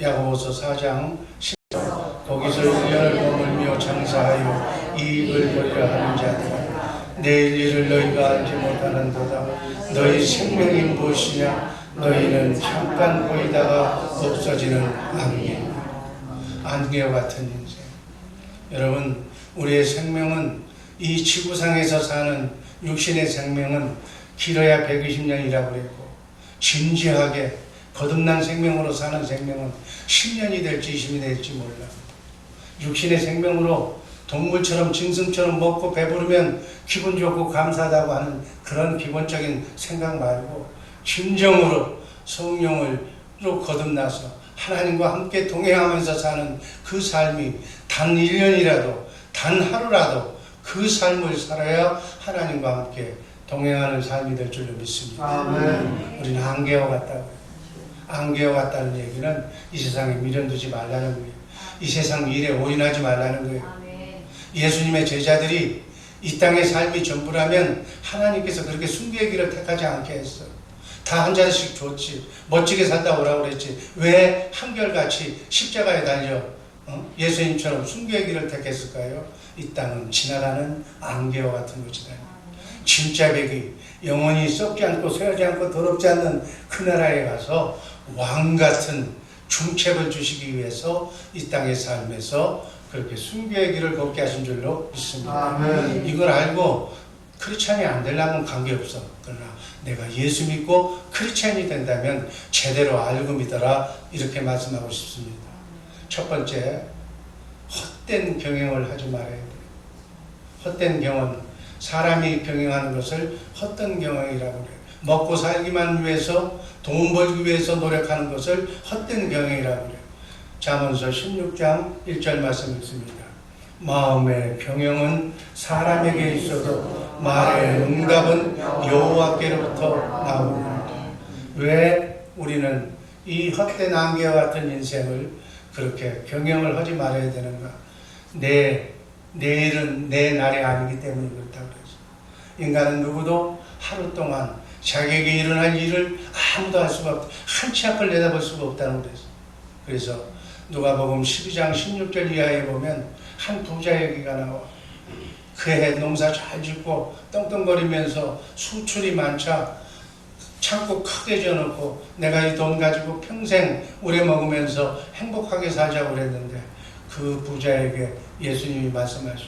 야고보서 4장 10 거기서 1년을 머물며 장사하여 이익을 벌려 하는 자들아 내일 일을 너희가 알지 못하는도다 너희 생명이 무엇이냐? 너희는 잠깐 보이다가 없어지는 안개 안개와 같은 인생. 여러분 우리의 생명은 이 지구상에서 사는 육신의 생명은 길어야 120년이라고 그랬고 진지하게 거듭난 생명으로 사는 생명은 10년이 될지 20년이 될지 몰라. 육신의 생명으로 동물처럼 짐승처럼 먹고 배부르면 기분 좋고 감사하다고 하는 그런 기본적인 생각 말고 진정으로 성령으로 거듭나서 하나님과 함께 동행하면서 사는 그 삶이 단 1년이라도 단 하루라도 그 삶을 살아야 하나님과 함께 동행하는 삶이 될 줄로 믿습니다. 아멘. 우리는 안개와 같다고요. 안개와 같다는 얘기는 이 세상에 미련 두지 말라는 거예요. 이 세상 일에 올인하지 말라는 거예요. 예수님의 제자들이 이 땅의 삶이 전부라면 하나님께서 그렇게 순교의 길을 택하지 않게 했어. 다 한 잔씩 줬지. 멋지게 살다 오라고 그랬지. 왜 한결같이 십자가에 달려 어? 예수님처럼 순교의 길을 택했을까요? 이 땅은 지나가는 안개와 같은 것이다. 진짜 백이 영원히 썩지 않고 쇠하지 않고 더럽지 않는 그 나라에 가서 왕 같은 중책을 주시기 위해서 이 땅의 삶에서 그렇게 순교의 길을 걷게 하신 줄로 믿습니다. 아멘. 이걸 알고 크리스찬이 안 되려면 관계없어. 그러나 내가 예수 믿고 크리스찬이 된다면 제대로 알고 믿어라 이렇게 말씀하고 싶습니다. 첫 번째 헛된 경영을 하지 말아야 돼요. 헛된 경험 사람이 병행하는 것을 헛된 경영이라고 그래요. 먹고 살기만 위해서 돈 벌기 위해서 노력하는 것을 헛된 경영이라고 그래요. 잠언서 16장 1절 말씀 있습니다. 마음의 병영은 사람에게 있어도 말의 응답은 여호와께로부터 나옵니다. 왜 우리는 이 헛된 안개와 같은 인생을 그렇게 경영을 하지 말아야 되는가? 내 내일은 내 날이 아니기 때문에 그렇다고 그랬어. 인간은 누구도 하루 동안 자기에게 일어날 일을 아무도 할 수가 없다. 한치 앞을 내다볼 수가 없다는 그랬어. 그래서 누가복음 12장 16절 이하에 보면 한 부자 얘기가 나와. 그 해 농사 잘 짓고 떵떵거리면서 수출이 많자 창고 크게 지어놓고 내가 이 돈 가지고 평생 오래 먹으면서 행복하게 살자고 그랬는데 그 부자에게 예수님이 말씀하시오.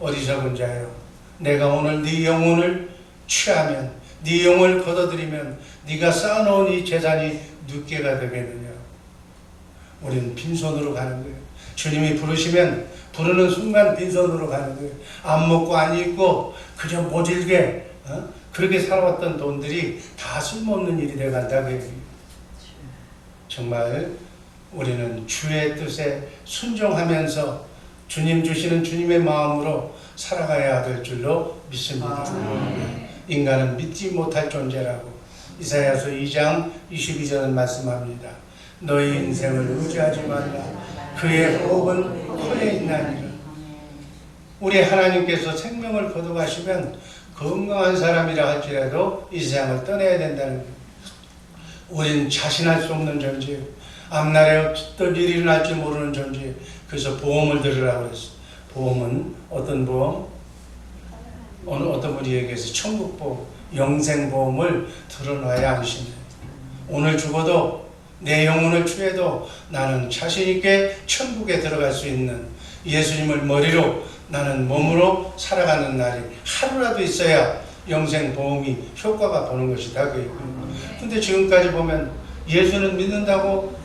어디서 자요? 내가 오늘 네 영혼을 취하면 네 영혼을 걷어들이면 네가 쌓아놓은 이 재산이 눕게가 되겠느냐. 우리는 빈손으로 가는 거예요. 주님이 부르시면 부르는 순간 빈손으로 가는 거예요. 안 먹고 안 입고 그저 모질게 어? 그렇게 살아왔던 돈들이 다 쓸모없는 일이 돼간다고 해요. 정말 우리는 주의 뜻에 순종하면서 주님 주시는 주님의 마음으로 살아가야 될 줄로 믿습니다. 아멘. 인간은 믿지 못할 존재라고 이사야서 2장 22절은 말씀합니다. 너희 인생을 의지하지 말라. 그의 호흡은 코에 있나니라. 우리 하나님께서 생명을 거둬가시면 건강한 사람이라 할지라도 이 세상을 떠나야 된다는 거예요. 우린 자신할 수 없는 존재예요. 앞날에 어떤 일이 일어날지 모르는 존재. 그래서 보험을 들으라고 그랬어. 보험은 어떤 보험? 어느 어떤 분이 얘기해서 천국보험, 영생보험을 들어놔야 안심해. 오늘 죽어도 내 영혼을 취해도 나는 자신 있게 천국에 들어갈 수 있는 예수님을 머리로 나는 몸으로 살아가는 날이 하루라도 있어야 영생 보험이 효과가 보는 것이다. 그. 근데 지금까지 보면 예수는 믿는다고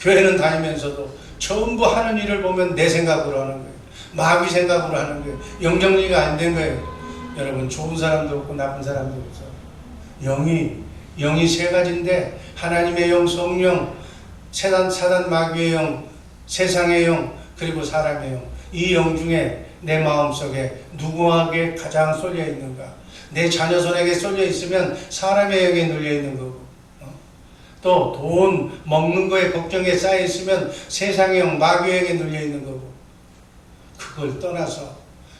교회는 다니면서도 전부 하는 일을 보면 내 생각으로 하는 거예요. 마귀 생각으로 하는 거예요. 영정리가 안 된 거예요. 여러분 좋은 사람도 없고 나쁜 사람도 없어. 영이 영이 세 가지인데 하나님의 영, 성령, 세단 사단 마귀의 영, 세상의 영, 그리고 사람의 영. 이 영 중에 내 마음 속에 누구에게 가장 쏠려 있는가? 내 자녀 손에게 쏠려 있으면 사람의 영에 눌려 있는 거고. 또 돈 먹는 거에 걱정에 쌓여 있으면 세상의 영 마귀에게 눌려 있는 거고 그걸 떠나서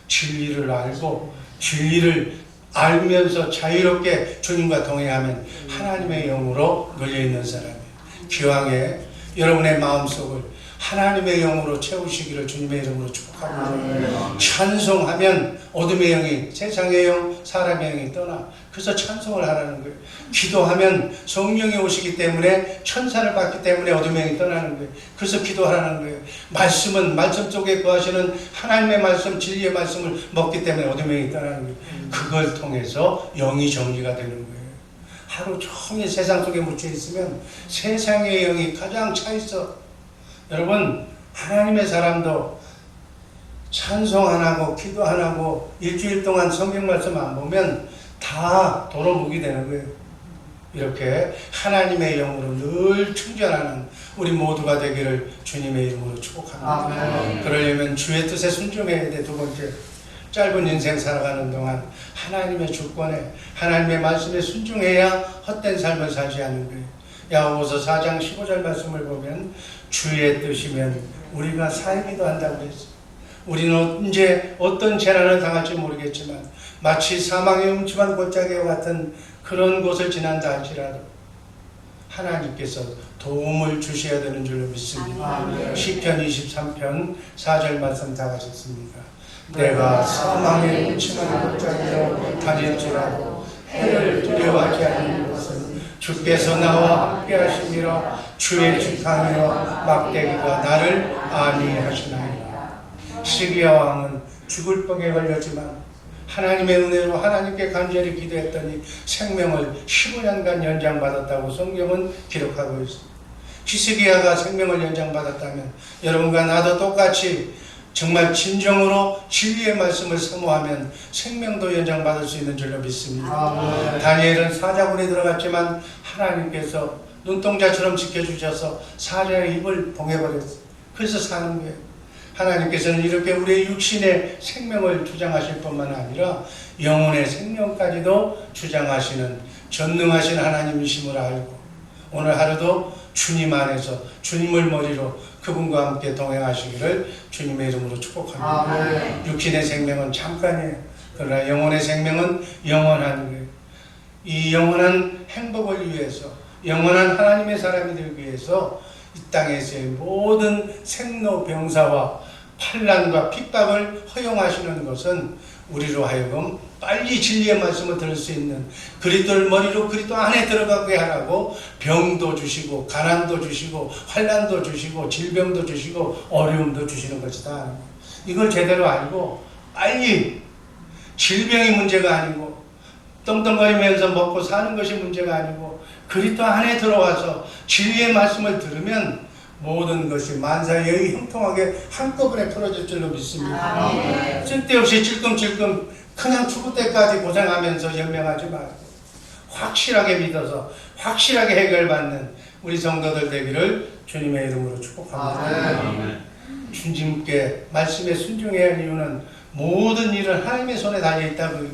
진리를 알고 진리를 알면서 자유롭게 주님과 동행하면 하나님의 영으로 눌려 있는 사람이에요. 기왕에 여러분의 마음속을 하나님의 영으로 채우시기를 주님의 이름으로 축복합니다. 찬송하면 어둠의 영이 세상의 영, 사람의 영이 떠나 그래서 찬송을 하라는 거예요. 기도하면 성령이 오시기 때문에 천사를 받기 때문에 어둠의 영이 떠나는 거예요. 그래서 기도하라는 거예요. 말씀은 말씀 속에 거하시는 하나님의 말씀, 진리의 말씀을 먹기 때문에 어둠의 영이 떠나는 거예요. 그걸 통해서 영이 정리가 되는 거예요. 하루 종일 세상 속에 묻혀 있으면 세상의 영이 가장 차 있어. 여러분 하나님의 사람도 찬송 안 하고 기도 안 하고 일주일 동안 성경 말씀 안 보면 다 도로묵이 되는 거예요. 이렇게 하나님의 영으로 늘 충전하는 우리 모두가 되기를 주님의 이름으로 축복합니다. 아멘. 그러려면 주의 뜻에 순종해야 돼. 두 번째 짧은 인생 살아가는 동안 하나님의 주권에 하나님의 말씀에 순종해야 헛된 삶을 살지 않는 거예요. 야고보서 4장 15절 말씀을 보면 주의 뜻이면 우리가 살기도 한다고 그랬어요. 우리는 언제 어떤 재난을 당할지 모르겠지만 마치 사망의 음침한 골짜기와 같은 그런 곳을 지난다 할지라도 하나님께서 도움을 주셔야 되는 줄로 믿습니다. 시편 23편 4절 말씀 다 가셨습니다. 내가 사망의 음침한 골짜기로 다닐지라도 해를 두려워하지 않는 주께서 나와 함께 하심이라 주의 직함이와 막대기가 나를 안위하시나이다. 시기야 왕은 죽을 병에 걸렸지만 하나님의 은혜로 하나님께 간절히 기도했더니 생명을 15년간 연장받았다고 성경은 기록하고 있습니다. 히스기야가 생명을 연장받았다면 여러분과 나도 똑같이 정말 진정으로 진리의 말씀을 사모하면 생명도 연장받을 수 있는 줄로 믿습니다. 아멘. 다니엘은 사자굴에 들어갔지만 하나님께서 눈동자처럼 지켜주셔서 사자의 입을 봉해버렸어요. 그래서 사는 거예요. 하나님께서는 이렇게 우리의 육신의 생명을 주장하실 뿐만 아니라 영혼의 생명까지도 주장하시는 전능하신 하나님이심을 알고 오늘 하루도 주님 안에서 주님을 머리로 그분과 함께 동행하시기를 주님의 이름으로 축복합니다. 아멘. 육신의 생명은 잠깐이에요. 그러나 영혼의 생명은 영원한 거예요. 이 영원한 행복을 위해서, 영원한 하나님의 사람이 되기 위해서 이 땅에서의 모든 생로병사와 환란과 핍박을 허용하시는 것은 우리로 하여금 빨리 진리의 말씀을 들을 수 있는 그리스도를 머리로 그리스도 안에 들어가게 하라고 병도 주시고 가난도 주시고 환란도 주시고 질병도 주시고 어려움도 주시는 것이다. 이걸 제대로 알고 빨리 질병이 문제가 아니고 떵떵거리면서 먹고 사는 것이 문제가 아니고 그리스도 안에 들어와서 진리의 말씀을 들으면 모든 것이 만사의 형통하게 한꺼번에 풀어질 줄로 믿습니다. 아멘. 쓸데없이 찔끔찔끔 그냥 죽을 때까지 고생하면서 연명하지 말고 확실하게 믿어서 확실하게 해결받는 우리 성도들 되기를 주님의 이름으로 축복합니다. 아멘. 주님께 말씀에 순종해야 할 이유는 모든 일은 하나님의 손에 달려 있다고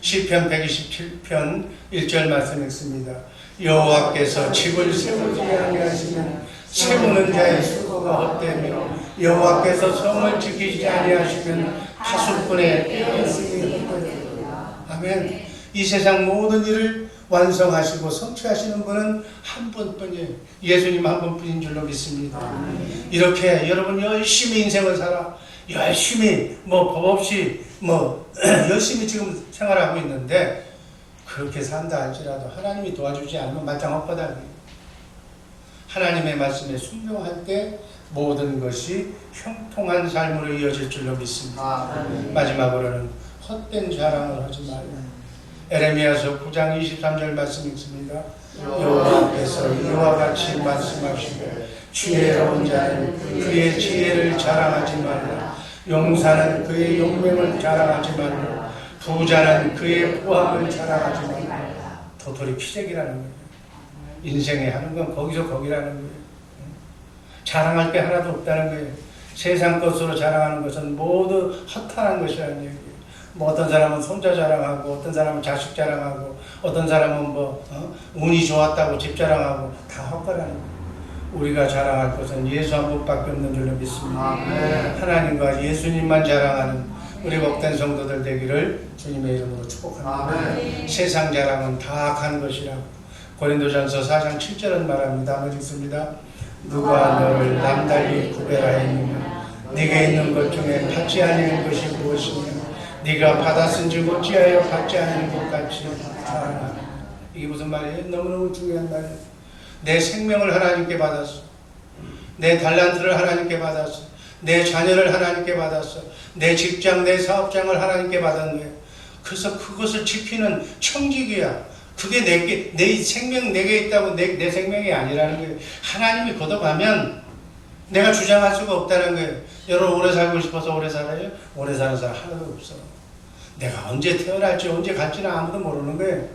시편 127편 1절 말씀 읽습니다. 여호와께서 집을 세우지 아니하시면 세우는 자의 수고가 헛되며 여호와께서 성을 지키지 아니하시면 깨어있음이 헛되도다. 아멘. 이 세상 모든 일을 완성하시고 성취하시는 분은 한 분뿐이에요. 예수님 한 분뿐인 줄로 믿습니다. 이렇게 여러분 열심히 인생을 살아 열심히 뭐 법 없이 뭐 열심히 지금 생활하고 있는데 그렇게 산다 할지라도 하나님이 도와주지 않으면 마땅 헛바닥이에요. 하나님의 말씀에 순종할 때 모든 것이 형통한 삶으로 이어질 줄로 믿습니다. 아멘. 마지막으로는 헛된 자랑을 하지 말라. 에레미야서 9장 23절 말씀 있습니다. 여호와께서 이와 같이 말씀하시되 지혜로운 자는 그의 지혜를 자랑하지 말라. 용사는 그의 용맹을 자랑하지 말라. 부자는 그의 부함을 자랑하지 말라. 도토리 피색이라는 거예요. 인생에 하는 건 거기서 거기라는 거예요. 자랑할 게 하나도 없다는 거예요. 세상 것으로 자랑하는 것은 모두 허탄한 것이라는 얘기예요. 뭐 어떤 사람은 손자 자랑하고 어떤 사람은 자식 자랑하고 어떤 사람은 뭐 어? 운이 좋았다고 집 자랑하고 다 헛거라는 거예요. 우리가 자랑할 것은 예수 한 분밖에 없는 줄로 믿습니다. 아멘. 하나님과 예수님만 자랑하는 우리 복된 성도들 되기를 주님의 이름으로 축복합니다. 아멘. 세상 자랑은 다 악한 것이라고 고린도전서 4장 7절은 말합니다. 한번 읽습니다. 누가 너를 남달리 구별하였느냐? 네게 있는 것 중에 받지 아니는 것이 무엇이냐? 네가 받았은지 어찌하여 받지 않는 것 같이? 말하나 이게 무슨 말이에요? 너무너무 중요한 말이에요. 내 생명을 하나님께 받았어. 내 달란트를 하나님께 받았어. 내 자녀를 하나님께 받았어. 내 직장 내 사업장을 하나님께 거예요 그래서 그것을 지키는 청직이야 그게 내게 내 생명 내게 있다고 내, 내 생명이 아니라는 거예요 하나님이 걷어가면 내가 주장할 수가 없다는 거예요 여러분 오래 살고 싶어서 오래 살아요? 오래 사는 사람 하나도 없어 내가 언제 태어날지 언제 갈지는 아무도 모르는 거예요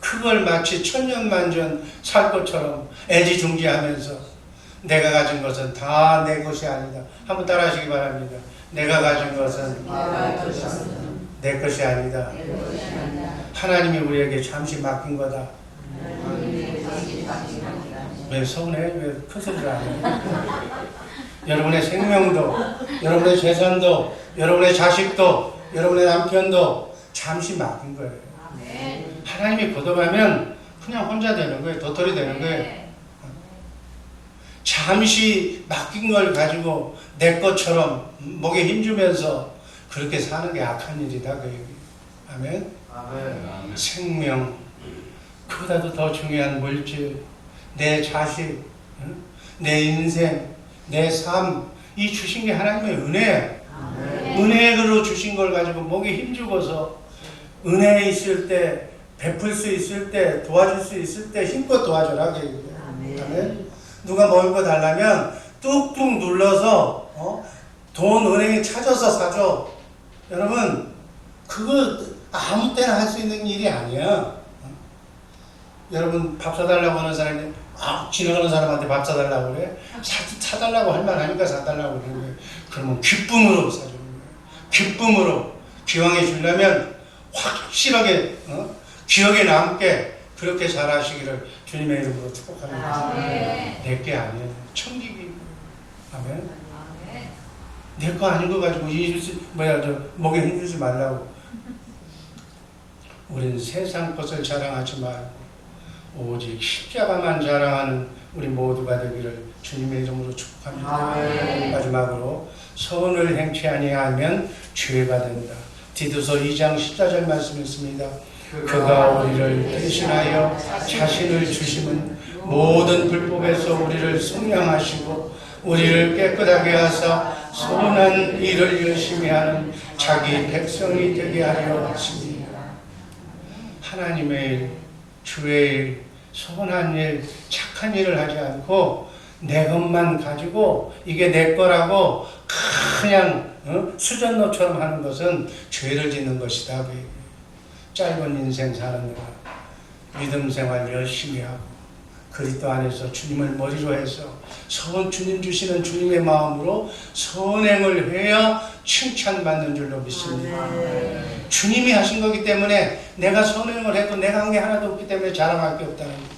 그걸 마치 천년만년 살 것처럼 애지중지하면서 내가 가진 것은 다 내 것이 아니다. 한번 따라 하시기 바랍니다. 내가 가진 것은 내 것이 아니다. 하나님이 우리에게 잠시 맡긴 거다. 왜 서운해? 왜 큰 소리를 안 해? 여러분의 생명도, 여러분의 재산도, 여러분의 자식도, 여러분의 남편도 잠시 맡긴 거예요. 하나님이 걷어가면 그냥 혼자 되는 거예요. 도토리 되는 거예요. 잠시 맡긴 걸 가지고 내 것처럼 목에 힘주면서 그렇게 사는 게 악한 일이다. 그 얘기. 아멘. 생명, 그보다도 더 중요한 물질, 내 자식, 응? 내 인생, 내 삶, 이 주신 게 하나님의 은혜예요. 은혜로 주신 걸 가지고 목에 힘주고서 은혜 있을 때, 베풀 수 있을 때, 도와줄 수 있을 때 힘껏 도와줘라. 그 얘기예요. 아멘. 누가 먹을 거 달라면 뚝뚝 눌러서 어? 돈 은행에 찾아서 사줘. 여러분 그거 아무 때나 할 수 있는 일이 아니야. 어? 여러분 밥 사달라고 하는 사람이 아, 지나가는 사람한테 밥 사달라고 그래? 사, 사달라고 할 만하니까 사달라고 그러는 거예요. 그러면 기쁨으로 사주는 거예요. 기쁨으로 기왕에 주려면 확실하게 어? 기억에 남게 그렇게 잘하시기를 주님의 이름으로 축복합니다. 내게 아니에요. 천국이 아멘. 내거 아닌 거 가지고 이주지 뭐야 저 목에 힘주지 말라고. 우리는 세상 것을 자랑하지 말고 오직 십자가만 자랑하는 우리 모두가 되기를 주님의 이름으로 축복합니다. 마지막으로 선을 행치 아니하면 죄가 된다. 디도서 2장 14절 말씀 있습니다. 그가 우리를 대신하여 자신을 주심은 모든 불법에서 우리를 속량하시고 우리를 깨끗하게 하사 선한 일을 열심히 하는 자기 백성이 되게 하려 하십니다. 하나님의 일, 주의 일, 선한 일, 착한 일을 하지 않고 내 것만 가지고 이게 내 거라고 그냥 어? 수전노처럼 하는 것은 죄를 짓는 것이다. 그. 짧은 인생 사는 거 믿음 생활 열심히 하고 그리스도 안에서 주님을 머리로 해서 선 주님 주시는 주님의 마음으로 선행을 해야 칭찬받는 줄로 믿습니다. 주님이 하신 거기 때문에 내가 선행을 해도 내가 한 게 하나도 없기 때문에 자랑할 게 없다는 거예요.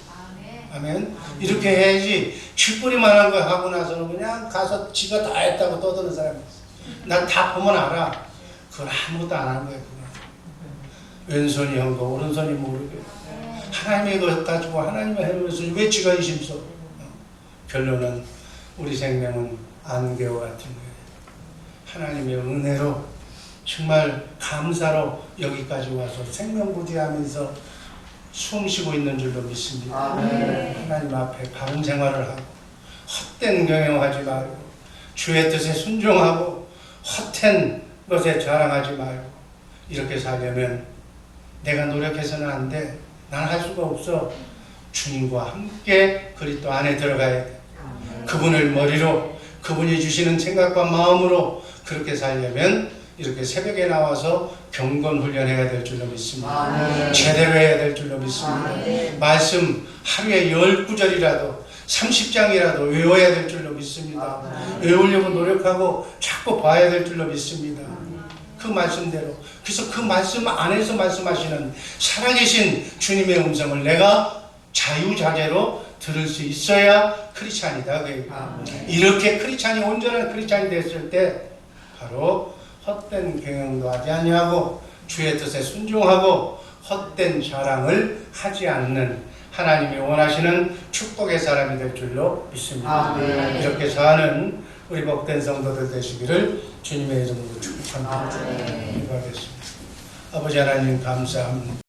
아멘. 이렇게 해야지 쥐뿌리만 한 거 하고 나서는 그냥 가서 지가 다 했다고 떠드는 사람이 있어. 난 다 보면 알아. 그걸 아무것도 안 하는 거야. 그거. 왼손이 한 거, 오른손이 모르게. 하나님의 것 가지고 하나님의 해면서 왜 지가 의심써? 결론은 우리 생명은 안개와 같은 거예요. 하나님의 은혜로 정말 감사로 여기까지 와서 생명부지하면서 숨 쉬고 있는 줄로 믿습니다. 하나님 앞에 바른 생활을 하고 헛된 경영하지 말고 주의 뜻에 순종하고 헛된 것에 자랑하지 말고 이렇게 살려면 내가 노력해서는 안 돼. 난할 수가 없어. 주님과 함께 그리스도 안에 들어가야 돼. 그분을 머리로 그분이 주시는 생각과 마음으로 그렇게 살려면 이렇게 새벽에 나와서 경건 훈련해야 될 줄로 믿습니다. 제대로 해야 될 줄로 믿습니다. 말씀 하루에 열 구절이라도 30장이라도 외워야 될 줄로 믿습니다. 외우려고 노력하고 자꾸 봐야 될 줄로 믿습니다. 그 말씀대로 그래서 그 말씀 안에서 말씀하시는 살아계신 주님의 음성을 내가 자유자재로 들을 수 있어야 크리스찬이다. 아, 이렇게 크리스찬이 온전한 크리스찬이 됐을 때 바로 헛된 경영도 하지 아니하고 주의 뜻에 순종하고 헛된 자랑을 하지 않는 하나님이 원하시는 축복의 사람이 될 줄로 믿습니다. 아, 네. 이렇게 사는 우리 복된 성도들 되시기를 주님의 이름으로 축 기도하겠습니다. 아버지 하나님 감사합니다.